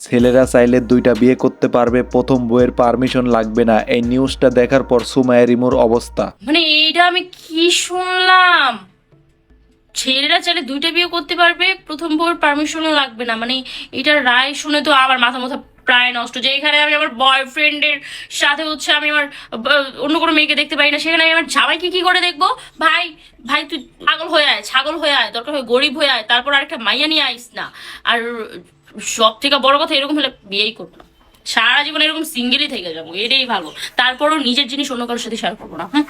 ছেলেরা চাইলে দুইটা বিয়ে করতে পারবে, প্রথম বইয়ের পারমিশন লাগবে না। এই নিউজটা দেখার পর সুমায়া রিমুর অবস্থা। মানে এইটা আমি কি শুনলাম? ছেলেরা চাইলে দুইটা বিয়ে করতে পারবে, প্রথম বউর পারমিশনও লাগবে না। মানে এটা রায় শুনে তো আমার মাথা মাথা প্রায় নষ্ট। যে এখানে আমি আমার বয়ফ্রেন্ডের সাথে হচ্ছে আমি আমার অন্য কোনো মেয়েকে দেখতে পাই না, সেখানে আমি আমার জামাইকে কি করে দেখব? ভাই ভাই, তুই পাগল হয়ে আয়, ছাগল হয়ে আয়, দরকার হয় গরিব হয়ে আয়, তারপর আরেকটা মাইয়া নিয়ে আইস না। আর সব থেকে বড় কথা এরকম হলে বিয়েই করব না। সারা জীবন এরকম সিঙ্গেলই থেকে যাব, এটাই ভালো। তারপরও নিজের জিনিস অন্য কারোর সাথে শেয়ার করব না হ্যাঁ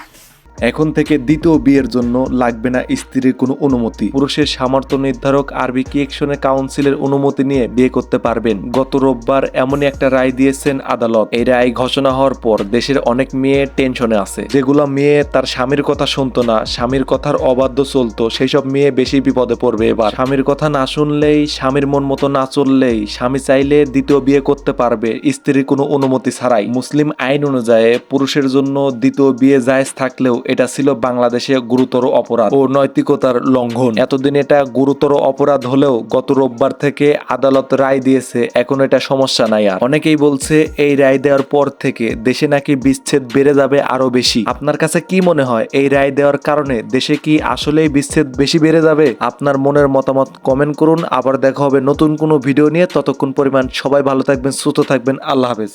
এখন থেকে দ্বিতীয় বিয়ের জন্য লাগবে না স্ত্রীর কোনো অনুমতি। পুরুষের সামর্থ্য নির্ধারক আরবি কিয়েকশনে কাউন্সিলের অনুমতি নিয়ে বিয়ে করতে পারবেন? গত রোববার এমনই একটা রায় দিয়েছেন আদালত। এই রায় ঘোষণা হওয়ার পর দেশের অনেক মেয়ে টেনশনে আছে। যেগুলো মেয়ে তার স্বামীর কথা শুনতো না, স্বামীর কথার অবাধ্য চলতো সেই সব মেয়ে বেশি বিপদে পড়বে এবার। স্বামীর কথা না শুনলেই, স্বামীর মন মতো না চললেই স্বামী চাইলে দ্বিতীয় বিয়ে করতে পারবে, স্ত্রীর কোনো অনুমতি ছাড়াই। মুসলিম আইন অনুযায়ী পুরুষের জন্য দ্বিতীয় বিয়ে জায়েজ থাকলেও এটা ছিল বাংলাদেশে গুরুতর অপরাধ ও নৈতিকতার লঙ্ঘন। এতদিন এটা গুরুতর অপরাধ হলেও গত রোববার থেকে আদালত রায় দিয়েছে, এখন এটা সমস্যা নাই আর। অনেকেই বলছে এই রায় দেওয়ার পর থেকে দেশে নাকি বিচ্ছেদ বেড়ে যাবে আরও বেশি। আপনার কাছে কি মনে হয়, এই রায় দেওয়ার কারণে দেশে কি আসলেই বিচ্ছেদ বেশি বেড়ে যাবে? আপনার মনের মতামত কমেন্ট করুন। আবার দেখা হবে নতুন কোনো ভিডিও নিয়ে। ততক্ষণ পরিমাণ সবাই ভালো থাকবেন, সুস্থ থাকবেন। আল্লাহ হাফেজ।